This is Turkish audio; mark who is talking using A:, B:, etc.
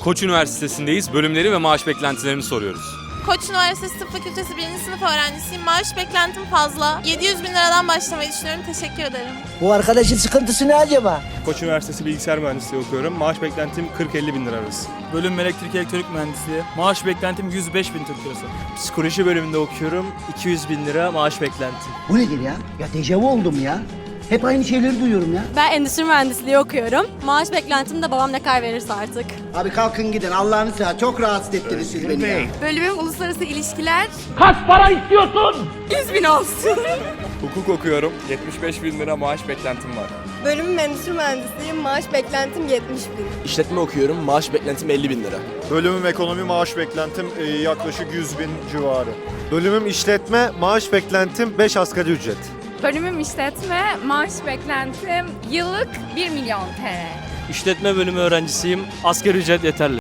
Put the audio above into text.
A: Koç Üniversitesi'ndeyiz. Bölümleri ve maaş beklentilerini soruyoruz.
B: Koç Üniversitesi Tıp Fakültesi 1. sınıf öğrencisiyim. Maaş beklentim fazla. 700 bin liradan başlamayı düşünüyorum. Teşekkür ederim.
C: Bu arkadaşın sıkıntısı ne acaba?
D: Koç Üniversitesi Bilgisayar Mühendisliği okuyorum. Maaş beklentim 40-50 bin lira arası.
E: Bölüm elektrik elektronik mühendisliği. Maaş beklentim 105 bin Türk lirası.
F: Psikoloji bölümünde okuyorum. 200 bin lira maaş beklentim.
C: Bu nedir ya? Ya dejavu oldum ya. Hep aynı şeyleri duyuyorum ya.
G: Ben endüstri mühendisliği okuyorum. Maaş beklentim de babam ne kadar verirse artık.
C: Abi kalkın gidin Allah'ını seversen çok rahatsız ettiniz siz beni ya.
G: Bölümüm uluslararası ilişkiler. Kaç para istiyorsun? 100 bin olsun.
D: Hukuk okuyorum. 75 bin lira maaş beklentim var.
G: Bölümüm endüstri mühendisliği. Maaş beklentim 70 bin.
F: İşletme okuyorum. Maaş beklentim 50 bin lira.
D: Bölümüm ekonomi maaş beklentim e, yaklaşık 100 bin civarı.
H: Bölümüm işletme, maaş beklentim 5 asgari ücret.
I: Bölümüm işletme, maaş beklentim yıllık 1 milyon TL.
F: İşletme bölümü öğrencisiyim. Asgari ücret yeterli.